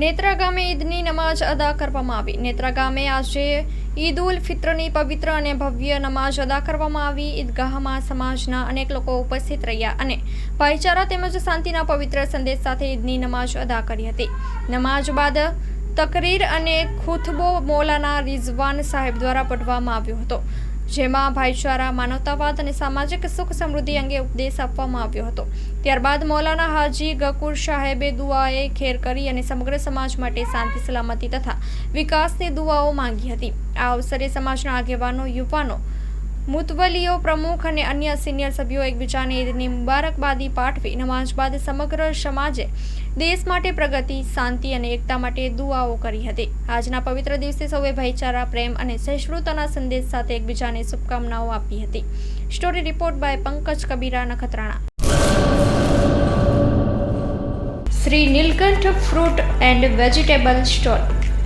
નેત્રા ગામે ઈદની નમાઝ અદા કરવામાં આવી. નેત્રા ગામે આજે ઈદ ઉલ ફિત્રની પવિત્ર અને ભવ્ય નમાઝ અદા કરવામાં આવી. ઈદગાહમાં સમાજના અનેક લોકો ઉપસ્થિત રહ્યા અને ભાઈચારા તેમજ શાંતિના પવિત્ર સંદેશ સાથે ઈદની નમાઝ અદા કરી હતી. નમાઝ બાદ તકરીર અને ખુતબો મૌલાના રિઝવાન સાહેબ દ્વારા પઢવામાં આવ્યો હતો. જેમાં ભાઈચારા, માનવતાવાદ અને સામાજિક સુખ સમૃદ્ધિ અંગે ઉપદેશ આપવામાં આવ્યો હતો. ત્યારબાદ મૌલાના હાજી ગકુર સાહેબે દુઆએ ખેર કરી અને સમગ્ર સમાજ માટે શાંતિ, સલામતી તથા વિકાસની દુઆઓ માંગી હતી. આ અવસરે સમાજના આગેવાનો, યુવાનો મુતવલીઓ, પ્રમુખ અને અન્ય સિનિયર સભ્યો એકબીજાને ઈદની મુબારકબાદી પાઠવી નમાજ બાદ સમગ્ર સમાજે દેશ માટે પ્રગતિ, શાંતિ અને એકતા માટે દુઆઓ કરી હતી. આજના પવિત્ર દિવસે સૌએ ભાઈચારા, પ્રેમ અને સહિષ્ણુતાના સંદેશ સાથે એકબીજાને શુભકામનાઓ આપી હતી. Story report by Pankaj Kabira, Nakhatrana. Shri Nilkanth fruit and vegetable store